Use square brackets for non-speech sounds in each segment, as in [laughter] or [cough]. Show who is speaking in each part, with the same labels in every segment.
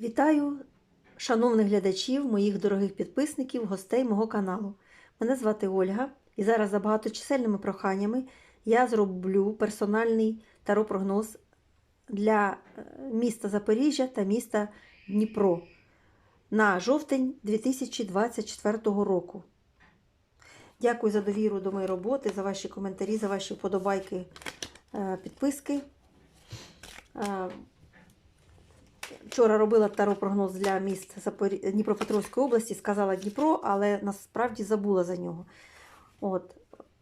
Speaker 1: Вітаю шановних глядачів, моїх дорогих підписників, гостей мого каналу. Мене звати Ольга, і зараз за багаточисельними проханнями я зроблю персональний таропрогноз для е, міста Запоріжжя та міста Дніпро на жовтень 2024 року. Дякую за довіру до моєї роботи, за ваші коментарі, за ваші вподобайки, е, підписки. Вчора робила таропрогноз для міст Дніпропетровської області, сказала Дніпро, але насправді забула за нього. От.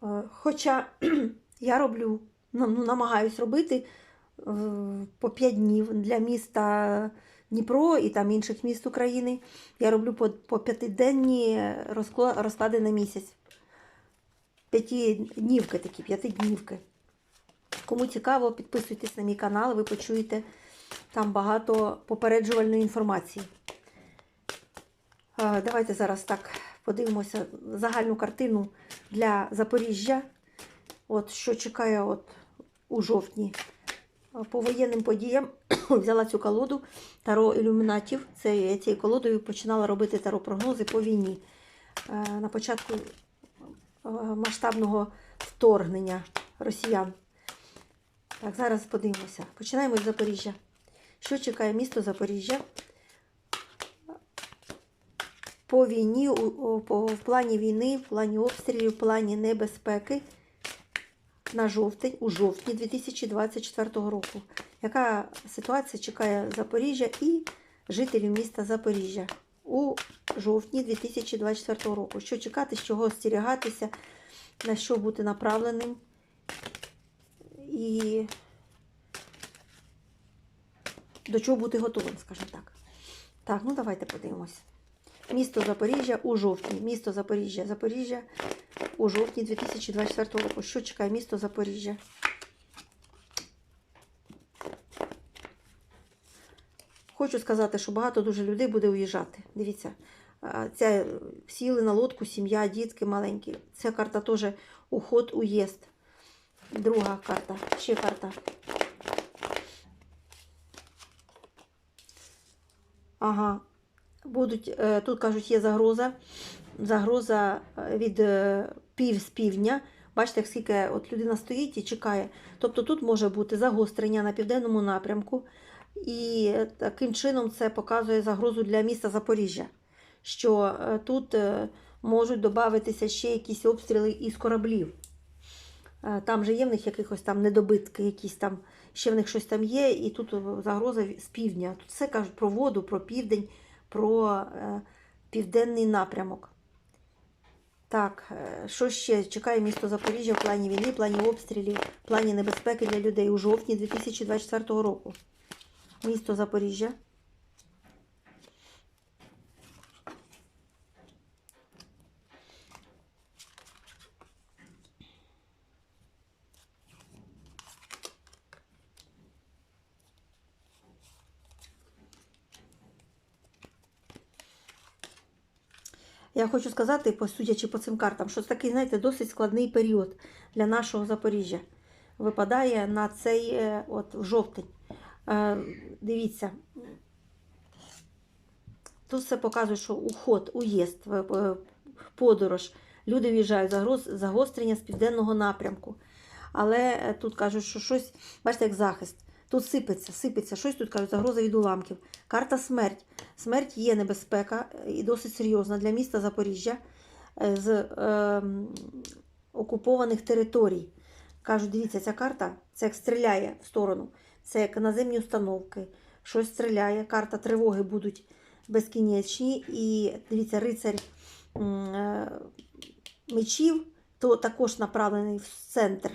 Speaker 1: Е, Хоча [clears throat] я роблю, ну, ну, намагаюсь робити е, по 5 днів для міста Дніпро і там інших міст України. Я роблю по, п'ятиденні розкла- розклади на місяць. П'ятиднівки такі, п'ятиднівки. Кому цікаво, підписуйтесь на мій канал, ви почуєте там багато попереджувальної інформації. Е, Давайте зараз так подивимося загальну картину для Запоріжжя. От що чекає от у жовтні. Е, По воєнним подіям [coughs] взяла цю колоду Таро ілюмінатів. Це я цією колодою починала робити таро-прогнози по війні. Е, На початку масштабного вторгнення росіян. Так, зараз подивимося. Починаємо з Запоріжжя. Що чекає місто Запоріжжя? По війні, в плані війни, в плані обстрілів, в плані небезпеки на жовтень, у жовтні 2024 року. Яка ситуація чекає Запоріжжя і жителів міста Запоріжжя у жовтні 2024 року? Що чекати, з чого остерігатися, на що бути направленим? І до чого бути готовим, скажімо так. Так, ну давайте подивимось. Місто Запоріжжя у жовтні. Місто Запоріжжя. Запоріжжя у жовтні 2024 року. Що чекає місто Запоріжжя? Хочу сказати, що багато дуже людей буде уїжджати. Дивіться, ця сіли на лодку, сім'я, дітки маленькі. Ця карта теж уход, уїзд. Друга карта, ще карта. Ага. Будуть, е, тут кажуть, є загроза. Загроза е, від е, пів з півдня. Бачите, скільки от людина стоїть і чекає. Тобто тут може бути загострення на південному напрямку. І таким чином це показує загрозу для міста Запоріжжя. Що тут можуть додатися ще якісь обстріли із кораблів. Там же є в них якихось там недобитки, якісь там, ще в них щось там є, і тут загроза з півдня. Тут все кажуть про воду, про південь, про е, південний напрямок. Так, е, що ще чекає місто Запоріжжя в плані війни, в плані обстрілів, в плані небезпеки для людей у жовтні 2024 року? Місто Запоріжжя. Я хочу сказати, по- судячи по цим картам, що це такий, знаєте, досить складний період для нашого Запоріжжя. Випадає на цей е, от, жовтень. Е, дивіться, тут все показує, що уход, уїзд, в- в- подорож. Люди в'їжджають загострення з південного напрямку. Але е, тут кажуть, що щось, бачите, як захист. Тут сипеться, сипеться, щось тут кажуть, загроза від уламків. Карта смерть. Смерть є небезпека і досить серйозна для міста Запоріжжя е, з е, окупованих територій. Кажуть, дивіться, ця карта це як стріляє в сторону, це як наземні установки, щось стріляє, карта тривоги будуть безкінечні. І дивіться, рицарь е, мечів, то також направлений в центр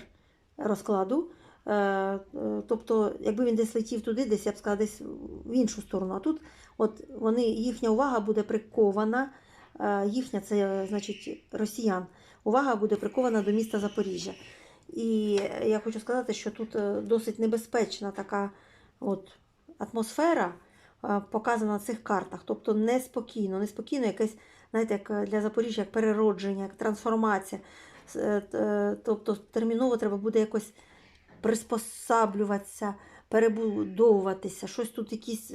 Speaker 1: розкладу. Е, е, Тобто, якби він десь летів туди, десь я б сказала, десь в іншу сторону. А тут от вони, їхня увага буде прикована, е, їхня це значить росіян. Увага буде прикована до міста Запоріжжя. І я хочу сказати, що тут досить небезпечна така от атмосфера показана на цих картах. Тобто неспокійно, неспокійно якесь, знаєте, як для Запоріжжя як переродження, як трансформація. Тобто терміново треба буде якось приспосаблюватися, перебудовуватися, щось тут якісь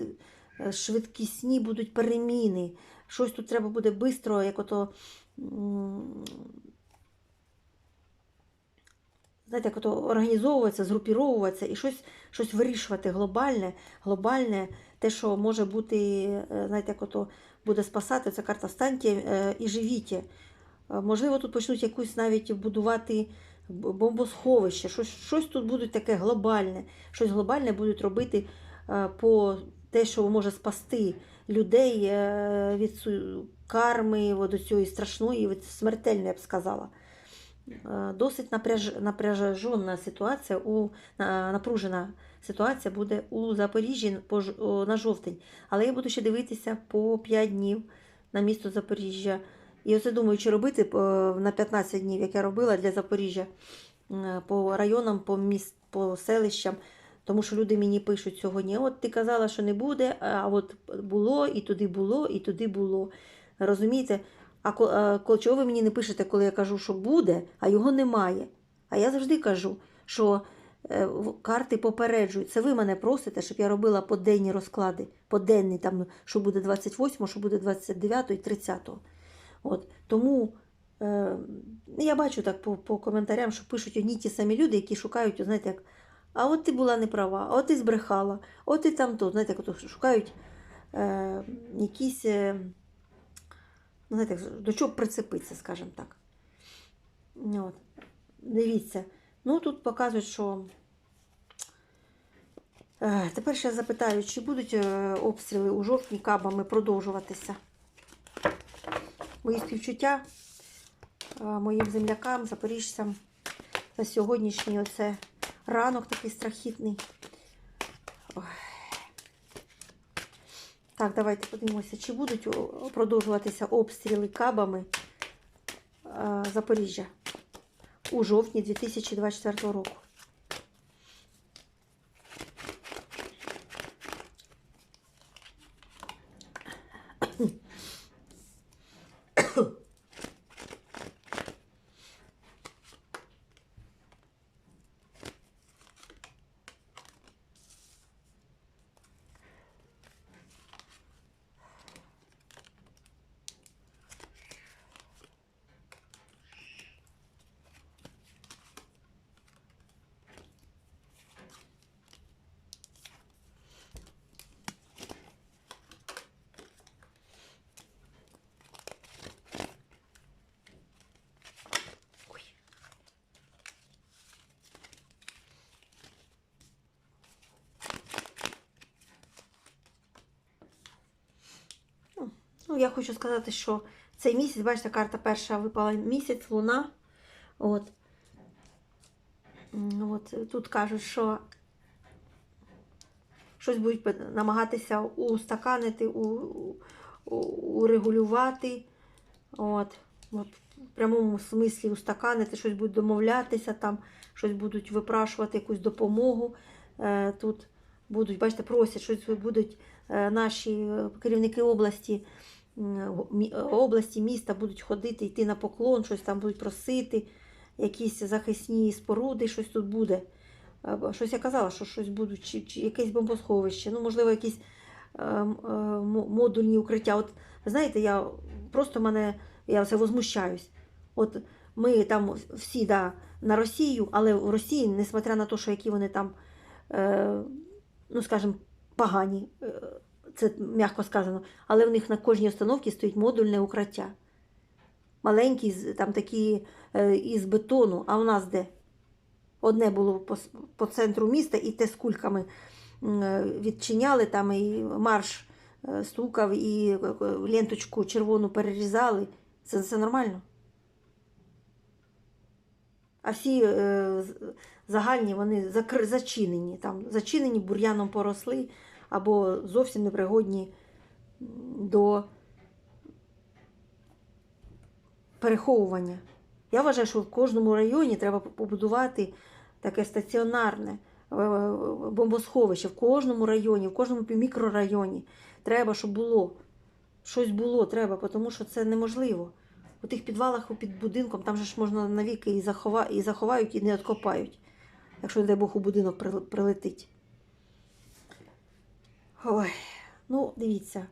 Speaker 1: е, швидкісні будуть переміни. Щось тут треба буде швидко, як ото. Знаєте, як ото організовуватися, згрупіровуватися і щось, щось вирішувати глобальне, глобальне, те, що може бути, е, знаєте, як ото буде спасати, ця карта «Встаньте е, і живіть. Можливо, тут почнуть якусь навіть будувати бомбосховище, щось, щось тут будуть таке глобальне, щось глобальне будуть робити е, по те, що може спасти людей е, від карми, от цієї страшної, від смертельної, я б сказала. Е, Досить напряж... напряжена ситуація, у... напружена ситуація буде у Запоріжжі на жовтень. Але я буду ще дивитися по 5 днів на місто Запоріжжя. І оце думаю, чи робити е, на 15 днів, як я робила для Запоріжжя, е, по районам, по міст, по селищам. Тому що люди мені пишуть сьогодні: от ти казала, що не буде, а от було, і туди було, і туди було. Розумієте? А чого ви мені не пишете, коли я кажу, що буде, а його немає? А я завжди кажу, що е, карти попереджують. Це ви мене просите, щоб я робила поденні розклади, поденні, там, що буде 28, що буде 29 і 30. От. Тому е, я бачу так по, по коментарям, що пишуть одні ті самі люди, які шукають, знаєте, як, а от ти була не права, а от ти збрехала, от ти там то, знаєте, як ото шукають е, якісь. Е, ну, знаєте, до чого прицепитися, скажімо так. От. Дивіться. Ну, тут показують, що. Е, Тепер ще запитаю, чи будуть е, обстріли у жовтні кабами продовжуватися. Мої співчуття е, моїм землякам, запоріжцям за сьогоднішній оце ранок такий страхітний. Так, давайте подивимося, чи будуть продовжуватися обстріли кабами е, Запоріжжя у жовтні 2024 року. Ой. Ну, я хочу сказати, що цей місяць, бачите, карта перша випала місяць, луна. От. От тут кажуть, що щось будуть намагатися устаканити, урегулювати. От. В прямому смислі устаканити, щось будуть домовлятися там, щось будуть випрашувати якусь допомогу. Е, тут будуть, бачите, просять, щось будуть е, наші е, керівники області, області, міста будуть ходити, йти на поклон, щось там будуть просити, якісь захисні споруди, щось тут буде. Е, Щось я казала, що щось будуть, чи, чи якесь бомбосховище, ну, можливо, якісь е, е, модульні укриття. От, знаєте, я просто мене, я все возмущаюсь. От ми там всі да, на Росію, але в Росії, несмотря на те, що які вони там, е, ну скажімо, погані, е, це м'яко сказано, але в них на кожній установці стоїть модульне укриття. Маленькі, там такі е, із бетону, а у нас де? Одне було по, по центру міста, і те з кульками е, відчиняли, там і марш е, стукав, і ленточку червону перерізали. Це, це нормально? А всі загальні вони зачинені, там, зачинені, бур'яном поросли або зовсім непригодні до переховування. Я вважаю, що в кожному районі треба побудувати таке стаціонарне е, бомбосховище. В кожному районі, в кожному мікрорайоні. Треба, щоб було. Щось було, треба, тому що це неможливо. У тих підвалах під будинком там же ж можна навіки і, захова... і заховають, і не откопають, якщо, дай Бог, у будинок прилетить. Ой, Ну, дивіться,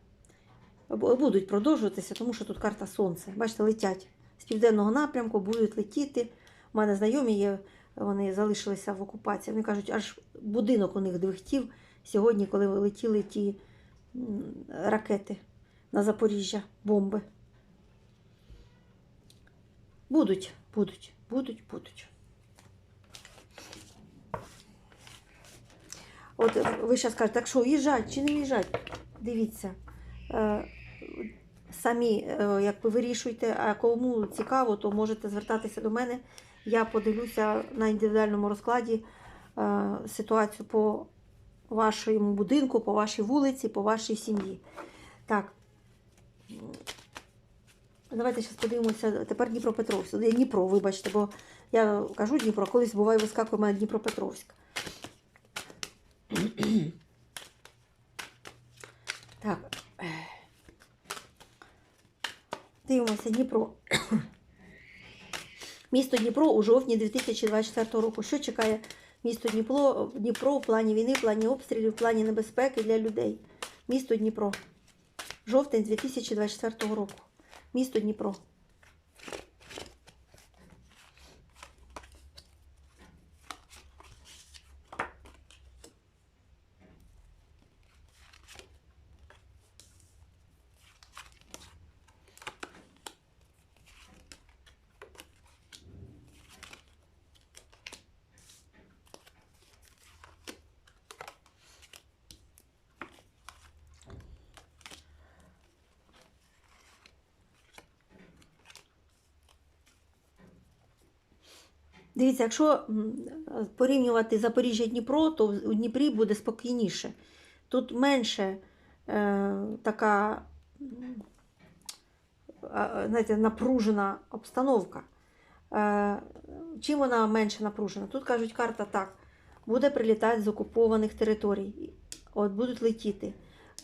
Speaker 1: будуть продовжуватися, тому що тут карта Сонце. Бачите, летять з південного напрямку, будуть летіти. У мене знайомі є, вони залишилися в окупації. Вони кажуть, аж будинок у них двихтів сьогодні, коли летіли ті ракети на Запоріжжя, бомби. Будуть, будуть, будуть, будуть. От ви зараз кажете, так що, їжджать чи не їжджать? Дивіться. Е, самі е, як ви вирішуйте, а кому цікаво, то можете звертатися до мене. Я подивлюся на індивідуальному розкладі е, ситуацію по вашому будинку, по вашій вулиці, по вашій сім'ї. Так. Давайте зараз подивимося. Тепер Дніпропетровськ. Дніпро, вибачте, бо я кажу Дніпро, колись буває вискакує в мене Дніпропетровськ. Так. Дивимося Дніпро. [coughs] Місто Дніпро у жовтні 2024 року. Що чекає місто Дніпро, Дніпро в плані війни, в плані обстрілів, в плані небезпеки для людей? Місто Дніпро. Жовтень 2024 року. Місто Дніпро. Дивіться, якщо порівнювати Запоріжжя Дніпро, то у Дніпрі буде спокійніше. Тут менше е, така знаєте, напружена обстановка. Е, чим вона менше напружена? Тут кажуть, карта так. Буде прилітати з окупованих територій. От будуть летіти,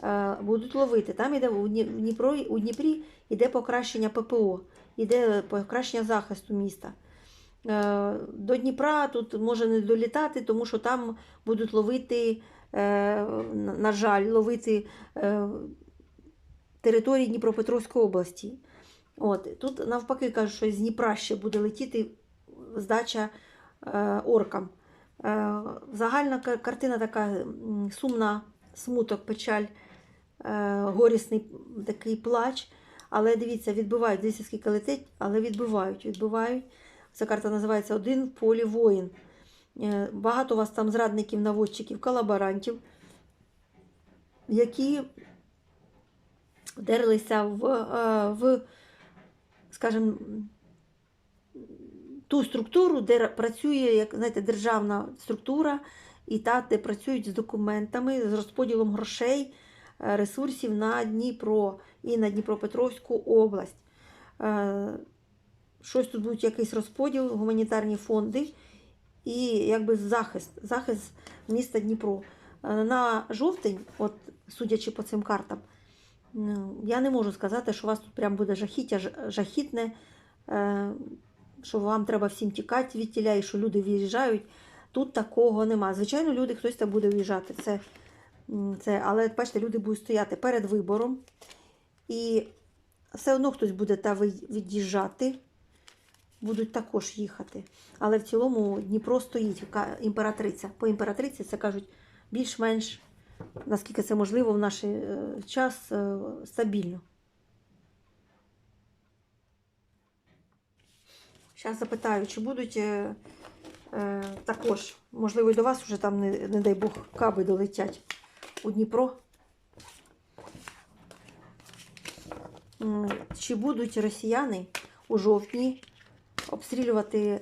Speaker 1: е, будуть ловити. Там іде у Дніпро, у Дніпрі йде покращення ППО, йде покращення захисту міста. Е, До Дніпра тут може не долітати, тому що там будуть ловити, е, на жаль, ловити е, території Дніпропетровської області. От. Тут навпаки кажуть, що з Дніпра ще буде летіти здача оркам. Загальна картина така сумна, смуток, печаль, горісний такий плач. Але дивіться, відбивають, дивіться, скільки летить, але відбивають, відбивають. Ця карта називається Один в полі воїн. Е, Багато у вас там зрадників, наводчиків, колаборантів, які вдерлися в, е, в скажімо, ту структуру, де працює як знаєте, державна структура, і та, де працюють з документами, з розподілом грошей, е, ресурсів на Дніпро і на Дніпропетровську область. Щось тут будуть якийсь розподіл, гуманітарні фонди і якби захист, захист міста Дніпро. Е, На жовтень, от судячи по цим картам, ну, я не можу сказати, що у вас тут прям буде жахіття, жахітне, е, що вам треба всім тікати від тіля і що люди виїжджають. Тут такого нема. Звичайно, люди хтось там буде виїжджати. Це, це, але бачите, люди будуть стояти перед вибором. І все одно хтось буде та від'їжджати, будуть також їхати. Але в цілому Дніпро стоїть імператриця. По імператриці це кажуть більш-менш, наскільки це можливо, в наш е, час е, стабільно. Зараз запитаю, чи будуть е, е, також, можливо, і до вас вже там, не, не дай Бог, каби долетять у Дніпро. Чи будуть росіяни у жовтні обстрілювати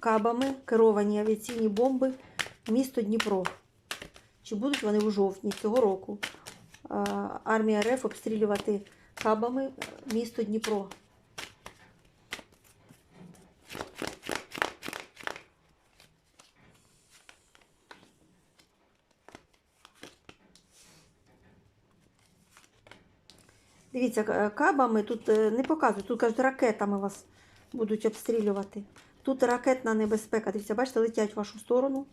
Speaker 1: кабами керовані авіаційні бомби місто Дніпро? Чи будуть вони у жовтні цього року? е, Армія РФ обстрілювати кабами місто Дніпро? Дивіться, кабами тут е, не показують, тут кажуть, ракетами вас будуть обстрілювати. Тут ракетна небезпека. Дивіться, бачите, летять в вашу сторону.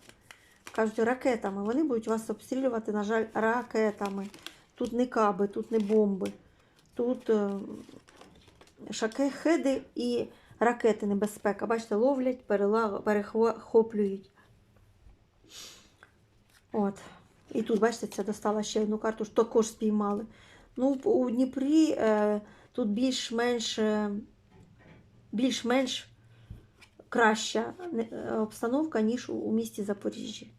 Speaker 1: Кажуть, ракетами. Вони будуть вас обстрілювати, на жаль, ракетами. Тут не каби, тут не бомби. Тут е, шахеди і ракети небезпека. Бачите, ловлять, перехоплюють. От. І тут, бачите, це достала ще одну карту, також спіймали. Ну, у Дніпрі е, тут більш-менш е, більш-менш краща е, обстановка, ніж у, місті Запоріжжі.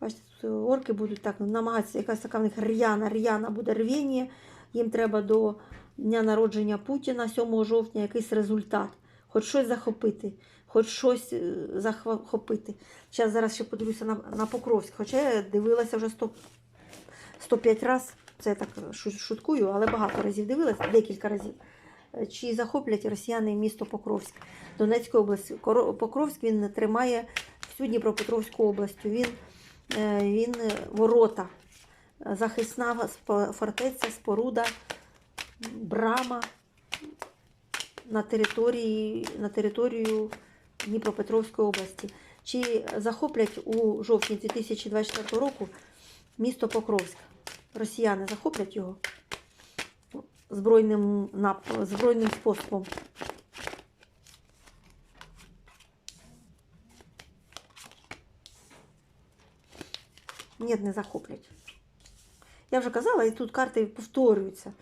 Speaker 1: Бачите, тут орки будуть так намагатися, якась така в них р'яна, р'яна буде рвіння. Їм треба до дня народження Путіна 7 жовтня якийсь результат. Хоч щось захопити, хоч щось е, захопити. Зараз зараз ще подивлюся на, на Покровськ. Хоча я дивилася вже 100, 105 разів. Це я так шуткую, але багато разів дивилася, декілька разів. Е, Чи захоплять росіяни місто Покровськ Донецької області? Покровськ він тримає всю Дніпропетровську область. Він, е, він ворота, захисна фортеця, споруда, брама на території, на територію Дніпропетровської області. Чи захоплять у жовтні 2024 року місто Покровськ? Росіяни захоплять його збройним, збройним способом. Ні, не захоплять. Я вже казала, і тут карти повторюються.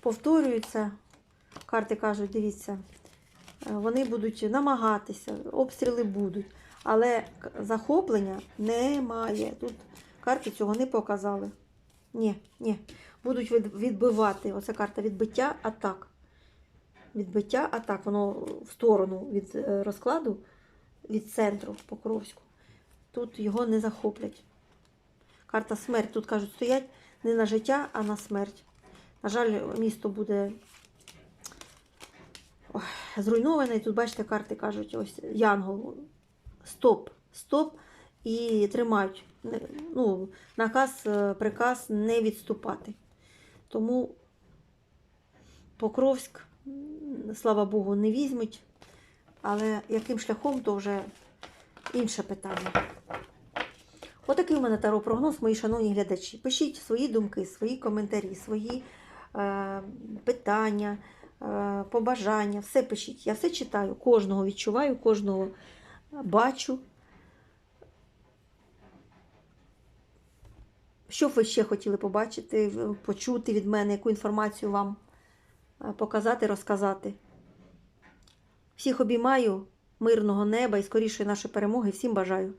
Speaker 1: Повторюються. Карти кажуть, дивіться, е, вони будуть намагатися, обстріли будуть, але захоплення немає. Тут карти цього не показали. Ні, ні. Будуть відбивати. Оця карта відбиття атак. Відбиття атак. Воно в сторону від е, розкладу, від центру Покровську. Тут його не захоплять. Карта смерть. Тут кажуть, стоять не на життя, а на смерть. На жаль, місто буде зруйноване. І тут, бачите, карти кажуть, ось Янгол. Стоп, стоп. І тримають. Ну, наказ, е, приказ не відступати. Тому Покровськ, слава Богу, не візьмуть. Але яким шляхом, то вже інше питання. Отакий у мене таро прогноз, мої шановні глядачі. Пишіть свої думки, свої коментарі, свої е, питання, е, побажання. Все пишіть. Я все читаю, кожного відчуваю, кожного бачу. Що б ви ще хотіли побачити, почути від мене, яку інформацію вам е, показати, розказати. Всіх обіймаю, мирного неба і скорішої нашої перемоги. Всім бажаю.